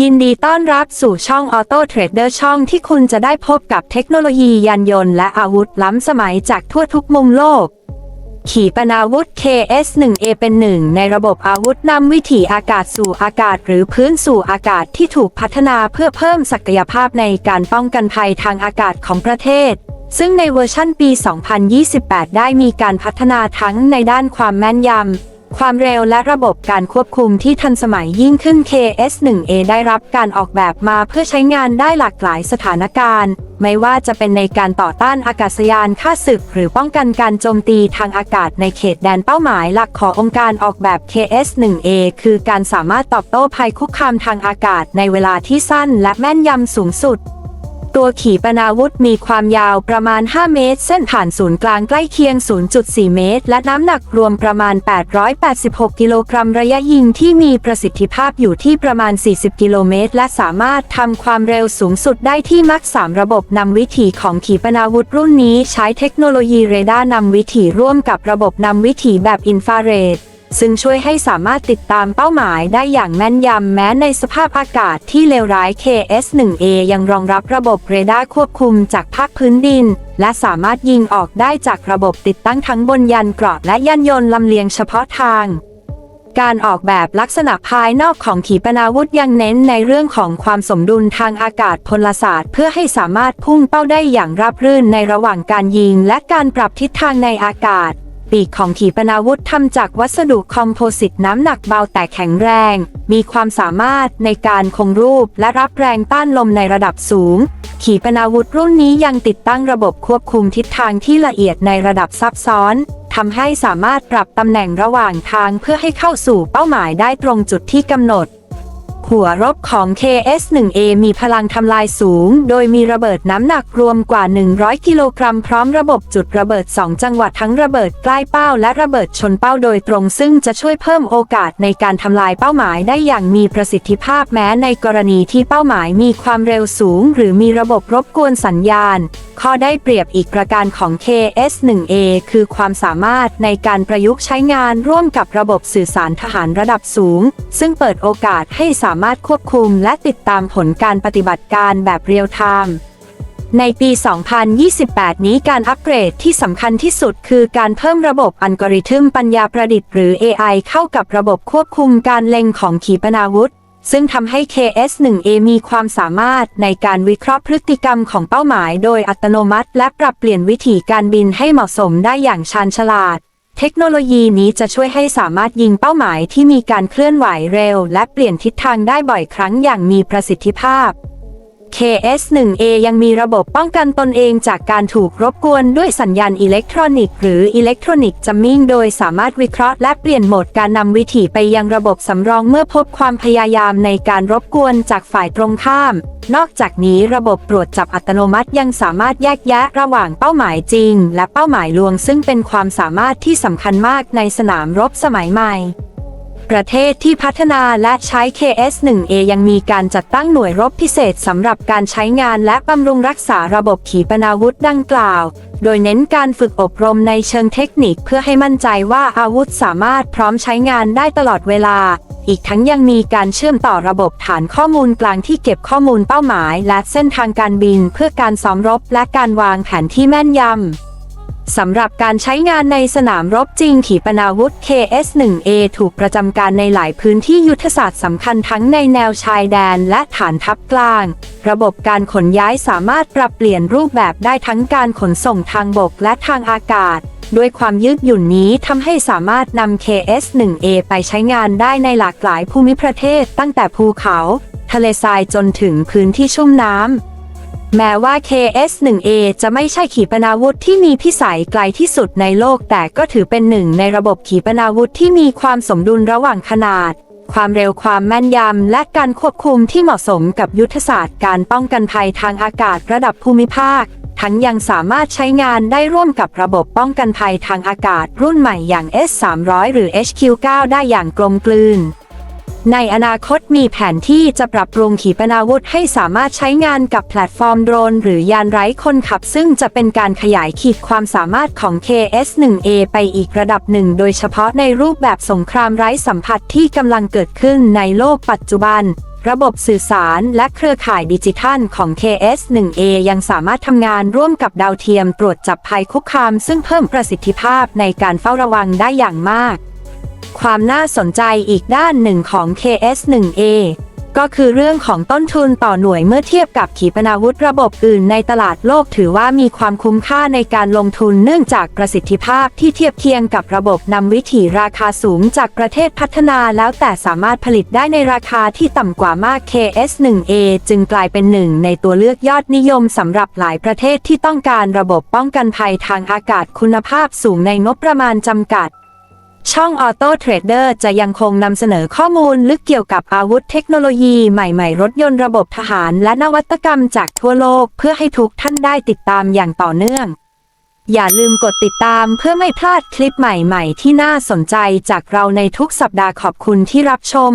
ยินดีต้อนรับสู่ช่อง Auto Trader ช่องที่คุณจะได้พบกับเทคโนโลยียานยนต์และอาวุธล้ำสมัยจากทั่วทุกมุมโลก ขีปนาวุธ KS-1A เป็นหนึ่งในระบบอาวุธนำวิถีอากาศสู่อากาศ หรือพื้นสู่อากาศที่ถูกพัฒนาเพื่อเพิ่มศักยภาพในการป้องกันภัยทางอากาศของประเทศ ซึ่งในเวอร์ชั่นปี 2028 ได้มีการพัฒนาทั้งในด้านความแม่นยำ ความเร็วและระบบการควบคุมที่ทันสมัยยิ่งขึ้น KS-1A ได้รับการออกแบบมาเพื่อใช้งานได้หลากหลายสถานการณ์ ไม่ว่าจะเป็นในการต่อต้านอากาศยานฆ่าศึก หรือป้องกันการโจมตีทางอากาศในเขตแดนเป้าหมายหลักขององค์การออกแบบ KS-1A คือการสามารถตอบโต้ภัยคุกคามทางอากาศในเวลาที่สั้นและแม่นยำสูงสุด ตัวขีปนาวุธมีความยาวประมาณ 5 เมตร เส้นผ่านศูนย์กลางใกล้เคียง 0.4 เมตร และน้ำหนักรวมประมาณ 886 กิโลกรัมระยะยิงที่มีประสิทธิภาพอยู่ที่ประมาณ 40 กิโลเมตร และสามารถทำความเร็วสูงสุดได้ที่มัก3ระบบนำวิถีของขีปนาวุธรุ่นนี้ใช้เทคโนโลยีเรดาร์นำวิถีร่วมกับระบบนำวิถีแบบอินฟราเรด ซึ่งช่วยให้สามารถติดตามเป้าหมายได้อย่างแม่นยำแม้ในสภาพอากาศที่เลวร้าย KS-1A ยังรองรับระบบเรดาร์ควบคุมจากภาคพื้นดิน และสามารถยิงออกได้จากระบบติดตั้งทั้งบนยานเกราะและยานยนต์ลำเลียงเฉพาะทาง การออกแบบลักษณะภายนอกของขีปนาวุธยังเน้นในเรื่องของความสมดุลทางอากาศพลศาสตร์ เพื่อให้สามารถพุ่งเป้าได้อย่างราบรื่นในระหว่างการยิง และการปรับทิศทางในอากาศ ปีกของขีปนาวุธทำจากวัสดุคอมโพสิตน้ำหนักเบาแต่แข็งแรง มีความสามารถในการคงรูปและรับแรงต้านลมในระดับสูง ขีปนาวุธรุ่นนี้ยังติดตั้งระบบควบคุมทิศทางที่ละเอียดในระดับซับซ้อนทำให้สามารถปรับตำแหน่งระหว่างทางเพื่อให้เข้าสู่เป้าหมายได้ตรงจุดที่กำหนด หัวรบของ KS-1A มีพลังทำลายสูง โดยมีระเบิดน้ำหนักรวมกว่า 100 กิโลกรัมพร้อมระบบจุดระเบิด 2 จังหวัดทั้งระเบิดใกล้เป้าและระเบิดชนเป้าโดยตรง ซึ่งจะช่วยเพิ่มโอกาสในการทำลายเป้าหมายได้อย่างมีประสิทธิภาพแม้ในกรณีที่เป้าหมายมีความเร็วสูง หรือมีระบบรบกวนสัญญาณ ข้อได้เปรียบอีกประการของ KS-1A คือความสามารถในการประยุกต์ใช้งานร่วมกับระบบสื่อสารทหารระดับสูง ซึ่งเปิดโอกาสให้สามามารถควบคุมและติดตามผลการปฏิบัติการแบบเรียลไทม์ในปี 2028 นี้การอัปเกรดที่สำคัญที่สุดคือการเพิ่มระบบอัลกอริทึมปัญญาประดิษฐ์หรือ AI เข้ากับระบบควบคุมการเล็งของขีปนาวุธ ซึ่งทำให้ KS-1A มีความสามารถในการวิเคราะห์พฤติกรรมของเป้าหมายโดยอัตโนมัติ และปรับเปลี่ยนวิธีการบินให้เหมาะสมได้อย่างชาญฉลาด เทคโนโลยีนี้จะช่วยให้สามารถยิงเป้าหมายที่มีการเคลื่อนไหวเร็ว และเปลี่ยนทิศทางได้บ่อยครั้งอย่างมีประสิทธิภาพ KS-1A ยังมีระบบป้องกันตนเองจากการถูกรบกวนด้วยสัญญาณอิเล็กทรอนิกส์หรืออิเล็กทรอนิกส์จัมมิ่งโดยสามารถวิเคราะห์และเปลี่ยนโหมดการนำวิถีไปยังระบบสำรองเมื่อพบความพยายามในการรบกวนจากฝ่ายตรงข้าม นอกจากนี้ระบบตรวจจับอัตโนมัติยังสามารถแยกแยะระหว่างเป้าหมายจริง และเป้าหมายลวงซึ่งเป็นความสามารถที่สำคัญมากในสนามรบสมัยใหม่ ประเทศที่พัฒนาและใช้ KS-1A ยังมีการจัดตั้งหน่วยรบพิเศษสำหรับการใช้งานและบำรุงรักษาระบบขีปนาวุธดังกล่าว โดยเน้นการฝึกอบรมในเชิงเทคนิคเพื่อให้มั่นใจว่าอาวุธสามารถพร้อมใช้งานได้ตลอดเวลา อีกทั้งยังมีการเชื่อมต่อระบบฐานข้อมูลกลางที่เก็บข้อมูลเป้าหมาย และเส้นทางการบินเพื่อการซ้อมรบและการวางแผนที่แม่นยำ สำหรับการใช้งานในสนามรบจริงขีปนาวุธ KS-1A ถูกประจำการในหลายพื้นที่ยุทธศาสตร์สำคัญทั้งในแนวชายแดนและฐานทัพกลาง ระบบการขนย้ายสามารถปรับเปลี่ยนรูปแบบได้ทั้งการขนส่งทางบกและทางอากาศ ด้วยความยืดหยุ่นนี้ทำให้สามารถนำ KS-1A ไปใช้งานได้ในหลากหลายภูมิประเทศ ตั้งแต่ภูเขา ทะเลทรายจนถึงพื้นที่ชุ่มน้ำ แม้ว่า KS-1A จะไม่ใช่ขีปนาวุธที่มีพิสัยไกลที่สุดในโลก แต่ก็ถือเป็นหนึ่งในระบบขีปนาวุธที่มีความสมดุลระหว่างขนาด ความเร็วความแม่นยำ และการควบคุมที่เหมาะสมกับยุทธศาสตร์การป้องกันภัยทางอากาศระดับภูมิภาค ทั้งยังสามารถใช้งานได้ร่วมกับระบบป้องกันภัยทางอากาศรุ่นใหม่อย่าง S300 หรือ HQ9 ได้อย่างกลมกลืน ในอนาคตมีแผนที่จะปรับปรุงขีปนาวุธให้สามารถใช้งานกับแพลตฟอร์มโดรน หรือยานไร้คนขับ ซึ่งจะเป็นการขยายขีดความสามารถของ KS-1A ไปอีกระดับหนึ่ง โดยเฉพาะในรูปแบบสงครามไร้สัมผัสที่กำลังเกิดขึ้นในโลกปัจจุบันระบบสื่อสารและเครือข่ายดิจิทัลของ KS-1A ยังสามารถทำงานร่วมกับดาวเทียมตรวจจับภัยคุกคาม ซึ่งเพิ่มประสิทธิภาพในการเฝ้าระวังได้อย่างมาก ความน่าสนใจอีกด้านหนึ่งของ KS-1A ก็คือเรื่องของต้นทุนต่อหน่วยเมื่อเทียบกับขีปนาวุธระบบอื่นในตลาดโลกถือว่ามีความคุ้มค่าในการลงทุนเนื่องจากประสิทธิภาพที่เทียบเคียงกับระบบนำวิถีราคาสูงจากประเทศพัฒนาแล้วแต่สามารถผลิตได้ในราคาที่ต่ำกว่ามาก KS-1A จึงกลายเป็นหนึ่งในตัวเลือกยอดนิยมสำหรับหลายประเทศที่ต้องการระบบป้องกันภัยทางอากาศคุณภาพสูงในงบประมาณจำกัด ช่องออโต้เทรดเดอร์จะยังคงนำเสนอข้อมูลลึกเกี่ยวกับอาวุธเทคโนโลยีใหม่ๆ รถยนต์ระบบทหารและนวัตกรรมจากทั่วโลกเพื่อให้ทุกท่านได้ติดตามอย่างต่อเนื่อง อย่าลืมกดติดตามเพื่อไม่พลาดคลิปใหม่ๆ ที่น่าสนใจจากเราในทุกสัปดาห์ขอบคุณที่รับชม